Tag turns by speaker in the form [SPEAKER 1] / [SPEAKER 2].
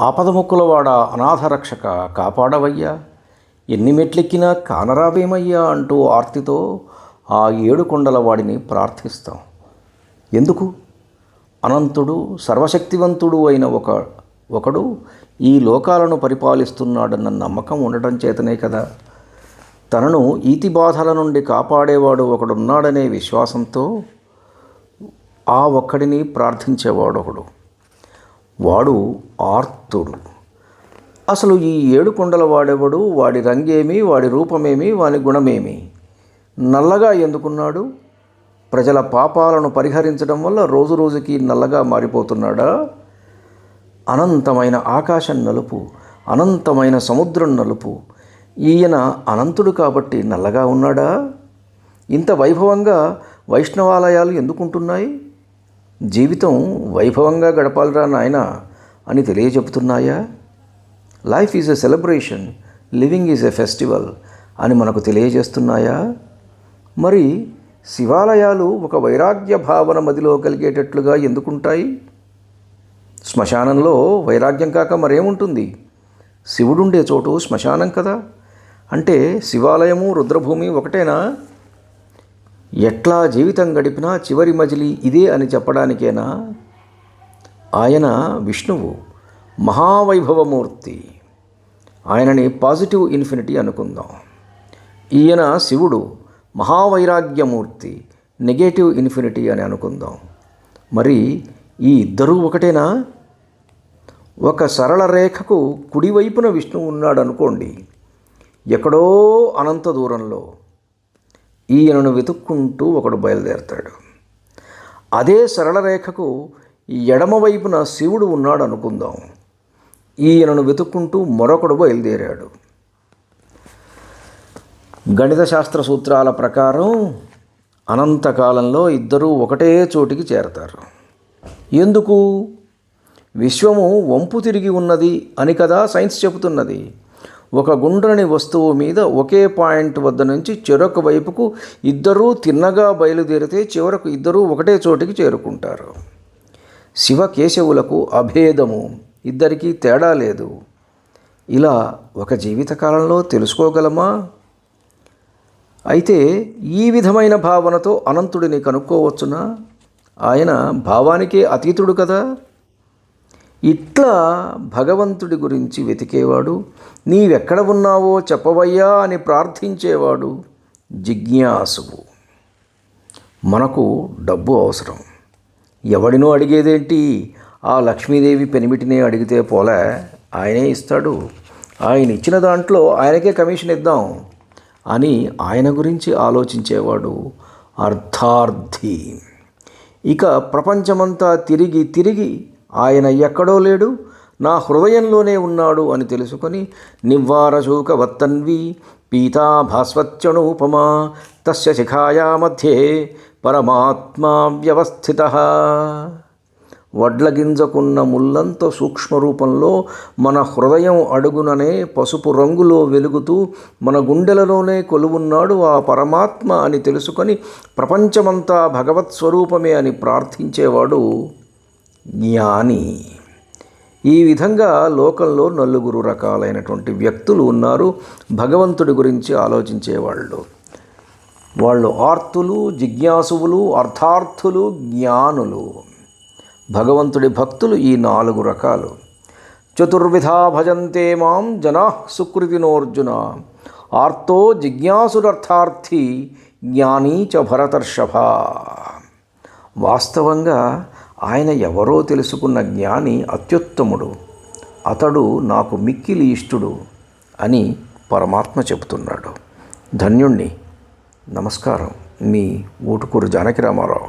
[SPEAKER 1] ఆపదముక్కులవాడ అనాథరక్షక కాపాడవయ్యా. ఎన్ని మెట్లెక్కినా కానరావేమయ్యా అంటూ ఆర్తితో ఆ ఏడు కొండల వాడిని ప్రార్థిస్తాం. ఎందుకు? అనంతుడు సర్వశక్తివంతుడు అయిన ఒక ఒకడు ఈ లోకాలను పరిపాలిస్తున్నాడన్న నమ్మకం ఉండటం చేతనే కదా. తనను ఈతి బాధల నుండి కాపాడేవాడు ఒకడున్నాడనే విశ్వాసంతో ఆ ఒక్కడిని ప్రార్థించేవాడు ఒకడు వాడు ఆర్తుడు. అసలు ఈ ఏడు కుండల వాడెవడు? వాడి రంగేమి? వాడి రూపమేమి? వాని గుణమేమి? నల్లగా ఎందుకున్నాడు? ప్రజల పాపాలను పరిహరించడం వల్ల రోజు రోజుకి నల్లగా మారిపోతున్నాడా? అనంతమైన ఆకాశం నలుపు అనంతమైన సముద్రం నలుపు. ఈయన అనంతుడు కాబట్టి నల్లగా ఉన్నాడా? ఇంత వైభవంగా వైష్ణవాలయాలు ఎందుకుంటున్నాయి? జీవితం వైభవంగా గడపాలిరా నాయన అని తెలియజెపుతున్నాయా life is a celebration living is a festival అని మనకు తెలియజేస్తున్నాయా? మరి శివాలయాలు ఒక వైరాగ్య భావన మదిలో కలిగేటట్లుగా ఎందుకుంటాయి? శ్మశానంలో వైరాగ్యం కాక మరేముంటుంది? శివుడుండే చోటు శ్మశానం కదా. అంటే శివాలయము రుద్రభూమి ఒకటేనా? ఎట్లా జీవితం గడిపినా చివరి మజిలి ఇదే అని చెప్పడానికేనా? ఆయన విష్ణువు మహావైభవమూర్తి. ఆయనని పాజిటివ్ ఇన్ఫినిటీ అనుకుందాం. ఈయన శివుడు మహావైరాగ్యమూర్తి నెగటివ్ ఇన్ఫినిటీ అని అనుకుందాం. మరి ఈ ఇద్దరూ ఒకటేనా? ఒక సరళ రేఖకు కుడివైపున విష్ణువు ఉన్నాడు అనుకోండి ఎక్కడో అనంత దూరంలో ఈయనను వెతుక్కుంటూ ఒకడు బయలుదేరతాడు. అదే సరళ రేఖకు ఎడమవైపున శివుడు ఉన్నాడు అనుకుందాం. ఈయనను వెతుక్కుంటూ మరొకడు బయలుదేరాడు. గణిత శాస్త్ర సూత్రాల ప్రకారం అనంతకాలంలో ఇద్దరూ ఒకటే చోటికి చేరతారు. ఎందుకు? విశ్వము వంపు తిరిగి ఉన్నది అని కదా సైన్స్ చెబుతున్నది. ఒక గుండ్రని వస్తువు మీద ఒకే పాయింట్ వద్ద నుంచి చెరొక వైపుకు ఇద్దరూ తిన్నగా బయలుదేరితే చివరకు ఇద్దరూ ఒకటే చోటికి చేరుకుంటారు. శివ కేశవులకు అభేదము. ఇద్దరికీ తేడా లేదు. ఇలా ఒక జీవితకాలంలో తెలుసుకోగలమా? అయితే ఈ విధమైన భావనతో అనంతుడిని కనుక్కోవచ్చునా? ఆయన భావానికే అతీతుడు కదా? ఇట్లా భగవంతుడి గురించి వెతికేవాడు నీవెక్కడ ఉన్నావో చెప్పవయ్యా అని ప్రార్థించేవాడు జిజ్ఞాసువు. మనకు డబ్బు అవసరం. ఎవడినో అడిగేదేంటి? ఆ లక్ష్మీదేవి పెనిమిటినే అడిగితే పోలే ఆయనే ఇస్తాడు. ఆయన ఇచ్చిన దాంట్లో ఆయనకే కమిషన్ ఇద్దాం అని ఆయన గురించి ఆలోచించేవాడు అర్థార్థి ఇక ప్రపంచమంతా తిరిగి తిరిగి ఆయన ఎక్కడో లేడు నా హృదయంలోనే ఉన్నాడు అని తెలుసుకొని నివ్వారశూక వత్తన్వి పీతా భాస్వత్యనూపమా తస్య శిఖాయా మధ్యే పరమాత్మా వ్యవస్థిత. వడ్ల గింజకున్న ముల్లంత సూక్ష్మ రూపంలో మన హృదయం అడుగుననే పసుపు రంగులో వెలుగుతూ మన గుండెలలోనే కొలువున్నాడు ఆ పరమాత్మ అని తెలుసుకొని ప్రపంచమంతా భగవత్ స్వరూపమే అని ప్రార్థించేవాడు. జ్ఞాని. ఈ విధంగా లోకంలో నలుగురు రకాలైనటువంటి వ్యక్తులు ఉన్నారు. భగవంతుడి గురించి ఆలోచించేవాళ్ళు. వాళ్ళు ఆర్తులు జిజ్ఞాసువులు అర్థార్థులు జ్ఞానులు. భగవంతుడి భక్తులు ఈ నాలుగు రకాలు. చతుర్విధా భజంతే మాం జనా సుకృతినోర్జున. ఆర్తో జిజ్ఞాసురర్థార్థి జ్ఞానీ చ భరతర్షభ. వాస్తవంగా ఆయన ఎవరో తెలుసుకున్న జ్ఞాని అత్యుత్తముడు. అతడు నాకు మిక్కిలి ఇష్టుడు అని పరమాత్మ చెబుతున్నాడు. ధన్యుణ్ణి. నమస్కారం. మీ ఊటుకూరు జానకి రామారావు.